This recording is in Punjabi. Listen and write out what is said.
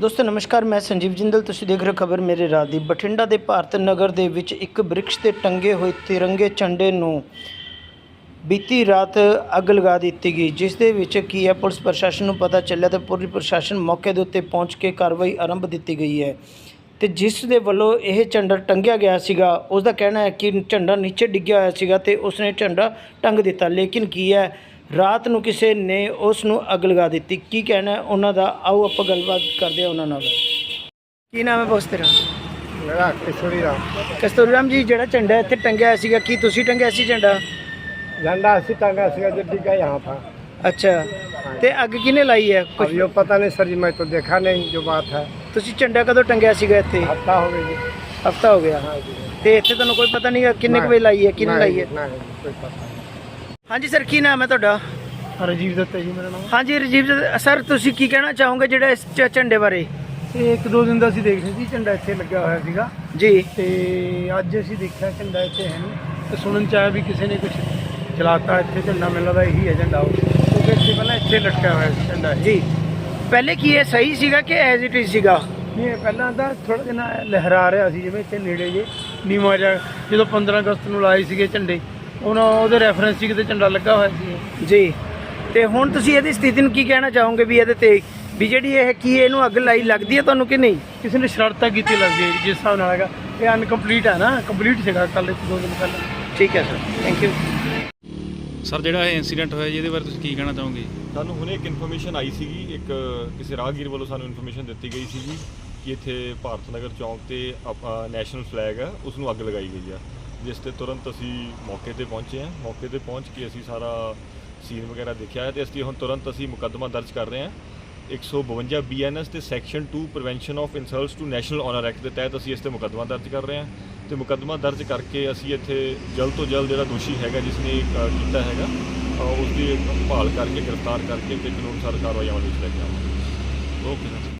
ਦੋਸਤੋ, ਨਮਸਕਾਰ, ਮੈਂ ਸੰਜੀਵ ਜਿੰਦਲ। ਤੁਸੀਂ ਦੇਖ ਰਹੇ ਹੋ ਖਬਰ ਮੇਰੇ ਰਾਤ ਦੀ। ਬਠਿੰਡਾ ਦੇ ਭਾਰਤ ਨਗਰ ਦੇ ਵਿੱਚ ਇੱਕ ਬ੍ਰਿਕਸ਼ ਤੇ ਟੰਗੇ ਹੋਏ ਤਿਰੰਗੇ ਝੰਡੇ ਨੂੰ ਬੀਤੀ ਰਾਤ ਅੱਗ ਲਗਾ ਦਿੱਤੀ ਗਈ, ਜਿਸ ਦੇ ਵਿੱਚ ਕੀ ਹੈ, ਪੁਲਿਸ ਪ੍ਰਸ਼ਾਸਨ ਨੂੰ ਪਤਾ ਚੱਲਿਆ ਤੇ ਪੂਰੀ ਪ੍ਰਸ਼ਾਸਨ ਮੌਕੇ ਦੇ ਉੱਤੇ ਪਹੁੰਚ ਕੇ ਕਾਰਵਾਈ ਆਰੰਭ ਦਿੱਤੀ ਗਈ ਹੈ। ਤੇ ਜਿਸ ਦੇ ਵੱਲੋਂ ਇਹ ਝੰਡਾ ਟੰਗਿਆ ਗਿਆ ਸੀਗਾ ਉਸ ਦਾ ਕਹਿਣਾ ਹੈ ਕਿ ਝੰਡਾ ਨੀਚੇ ਡਿੱਗਿਆ ਹੋਇਆ ਸੀਗਾ ਤੇ ਉਸਨੇ ਝੰਡਾ ਟੰਗ ਦਿੱਤਾ। ਲੇਕਿਨ ਕੀ ਹੈ ਰਾਤ ਨੂੰ ਕਿਸੇ ਨੇ ਉਸ ਨੂੰ ਅੱਗ ਲਗਾ ਦਿੱਤੀ ਕੀ ਕਹਿਣਾ ਹੈ ਉਹਨਾਂ ਦਾ ਆਓ ਆਪਾਂ ਗੱਲਬਾਤ ਕਰਦੇ ਹਾਂ ਉਹਨਾਂ ਨਾਲ ਕੀ ਨਾਮ ਹੈ ਬੋਸ ਤੇਰਾ ਮੇਰਾ ਕਿਸ਼ੋਰੀ ਰਾਮ ਕਸਤੂਰੀ ਰਾਮ ਜੀ ਜਿਹੜਾ ਝੰਡਾ ਇੱਥੇ ਟੰਗਿਆ ਹੋਇਆ ਸੀਗਾ ਕੀ ਤੁਸੀਂ ਟੰਗਿਆ ਸੀ ਝੰਡਾ झंडा अस्सी टंगा सीगा जो डिगा यहाँ था ਅੱਛਾ ਤੇ ਅੱਗ ਕਿਹਨੇ ਲਾਈ ਹੈ अब ਕੁਝ यो पता नहीं सर जी मैं तो देखा नहीं जो बात है ਤੁਸੀਂ ਝੰਡਾ ਕਦੋਂ ਟੰਗਿਆ ਸੀਗਾ ਇੱਥੇ हफ्ता हो गई जी ਹਫਤਾ ਹੋ ਗਿਆ हाँ जी ਤੇ ਇੱਥੇ ਤੁਹਾਨੂੰ ਕੋਈ ਪਤਾ ਨਹੀਂ ਕਿੰਨੇ ਕੁ ਵਜੇ ਲਾਈ ਹੈ ਕਿਹਨੇ ਲਾਈ ਹੈ नहीं, नहीं, कोई पता नहीं ਹਾਂਜੀ ਸਰ ਕੀ ਨਾਮ ਹੈ ਤੁਹਾਡਾ? ਰਜੀਵ ਦੱਤ ਹੈ ਜੀ ਮੇਰਾ ਨਾਮ। ਹਾਂਜੀ ਰਜੀਵ ਸਰ ਤੁਸੀਂ ਕੀ ਕਹਿਣਾ ਚਾਹੋਗੇ ਜਿਹੜਾ ਇਸ ਚ- ਝੰਡੇ ਬਾਰੇ? ਇਹ ਇੱਕ ਦੋ ਦਿਨ ਦਾ ਅਸੀਂ ਦੇਖਦੇ ਸੀ ਝੰਡਾ ਇੱਥੇ ਲੱਗਿਆ ਹੋਇਆ ਸੀਗਾ। ਜੀ। ਤੇ ਅੱਜ ਅਸੀਂ ਦੇਖਿਆ ਝੰਡਾ ਇੱਥੇ ਹੈ ਨਹੀਂ। ਤੇ ਸੁਣਨ ਚ ਆਇਆ ਵੀ ਕਿਸੇ ਨੇ ਕੁਝ ਚਲਾਤਾ ਇੱਥੇ ਝੰਡਾ ਮੈਨੂੰ ਲੱਗਦਾ ਇਹੀ ਹੈ ਝੰਡਾ ਉਹ। ਕਿਉਂਕਿ ਇੱਥੇ ਪਹਿਲਾਂ ਇੱਥੇ ਲਟਕਿਆ ਹੋਇਆ ਸੀ ਝੰਡਾ ਜੀ। ਪਹਿਲੇ ਕੀ ਇਹ ਸਹੀ ਸੀਗਾ ਕਿ ਐਜ਼ ਇਟ ਇਜ਼ ਸੀਗਾ? ਨਹੀਂ ਇਹ ਪਹਿਲਾਂ ਤਾਂ ਥੋੜਾ ਜਿਹਾ ਲਹਿਰਾ ਰਿਹਾ ਸੀ ਜਿਵੇਂ ਇੱਥੇ ਨੇੜੇ ਜੇ ਨੀਵਾਂ ਜਿਹਾ ਜਦੋਂ 15 ਅਗਸਤ ਨੂੰ ਲਾਏ ਸੀਗੇ ਝੰਡੇ। ਉਹਨਾਂ ਉਹਦੇ ਰੈਫਰੈਂਸ 'ਚ ਕਿਤੇ ਝੰਡਾ ਲੱਗਾ ਹੋਇਆ ਸੀ। ਜੀ। ਤੇ ਹੁਣ ਤੁਸੀਂ ਇਹਦੀ ਸਥਿਤੀ ਨੂੰ ਕੀ ਕਹਿਣਾ ਚਾਹੋਗੇ ਵੀ ਇਹਦੇ ਤੇ ਵੀ ਜਿਹੜੀ ਇਹ ਕੀ ਇਹਨੂੰ ਅੱਗ ਲਾਈ ਲੱਗਦੀ ਹੈ ਤੁਹਾਨੂੰ ਕਿ ਨਹੀਂ? ਕਿਸੇ ਨੇ ਸ਼ਰਾਰਤਾਂ ਕੀਤੀ ਲੱਗਦੀ ਹੈ ਜਿਸ ਹਿਸਾਬ ਨਾਲ ਹੈਗਾ। ਇਹ ਅਨਕੰਪਲੀਟ ਹੈ ਨਾ ਕੰਪਲੀਟ ਸੀਗਾ ਕੱਲ ਇੱਕ ਦੋ ਦਿਨ ਪਹਿਲਾਂ। ਠੀਕ ਹੈ ਸਰ ਥੈਂਕ ਯੂ ਸਰ ਜਿਹੜਾ ਇਹ ਇਨਸੀਡੈਂਟ ਹੋਇਆ ਜੀ ਇਹਦੇ ਬਾਰੇ ਤੁਸੀਂ ਕੀ ਕਹਿਣਾ ਚਾਹੋਗੇ? ਸਾਨੂੰ ਹੁਣੇ ਇੱਕ ਇਨਫੋਰਮੇਸ਼ਨ ਆਈ ਸੀਗੀ ਇੱਕ ਕਿਸੇ ਰਾਹਗੀਰ ਵੱਲੋਂ ਸਾਨੂੰ ਇਨਫੋਰਮੇਸ਼ਨ ਦਿੱਤੀ ਗਈ ਸੀਗੀ ਕਿ ਇੱਥੇ ਭਾਰਤ ਨਗਰ ਚੌਂਕ ਤੇ ਨੈਸ਼ਨਲ ਫਲੈਗ ਹੈ ਉਸ ਨੂੰ ਅੱਗ ਲਗਾਈ ਗਈ ਆ ਜਿਸ ਤੇ ਤੁਰੰਤ ਅਸੀਂ ਮੌਕੇ ਤੇ ਪਹੁੰਚੇ ਹਾਂ। ਮੌਕੇ ਤੇ ਪਹੁੰਚ ਕੇ ਅਸੀਂ ਸਾਰਾ ਸੀਨ ਵਗੈਰਾ ਦੇਖਿਆ ਹੈ ਤੇ ਅਸੀਂ ਹੁਣ ਤੁਰੰਤ ਅਸੀਂ ਮੁਕੱਦਮਾ ਦਰਜ ਕਰ ਰਹੇ ਹਾਂ। 152 ਬੀਐਨਐਸ ਤੇ section 2 prevention of insults to national honour act ਦੇ ਤਹਿਤ ਅਸੀਂ ਇਸ ਤੇ ਮੁਕੱਦਮਾ ਦਰਜ ਕਰ ਰਹੇ ਹਾਂ। ਤੇ ਮੁਕੱਦਮਾ ਦਰਜ ਕਰਕੇ ਅਸੀਂ ਇੱਥੇ ਜਲਦ ਤੋਂ ਜਲਦ ਜਿਹੜਾ ਦੋਸ਼ੀ ਹੈਗਾ ਜਿਸ ਨੇ ਕੀਤਾ ਹੈਗਾ ਅ, ਉਸ ਦੀ ਭਾਲ ਕਰਕੇ ਗ੍ਰਿਫਤਾਰ ਕਰਕੇ ਤੇ ਕਾਨੂੰਨ ਅਨੁਸਾਰ ਕਾਰਵਾਈ ਅਮਲ ਵਿੱਚ ਲੈ ਕੇ ਆਵਾਂਗੇ। Okay sir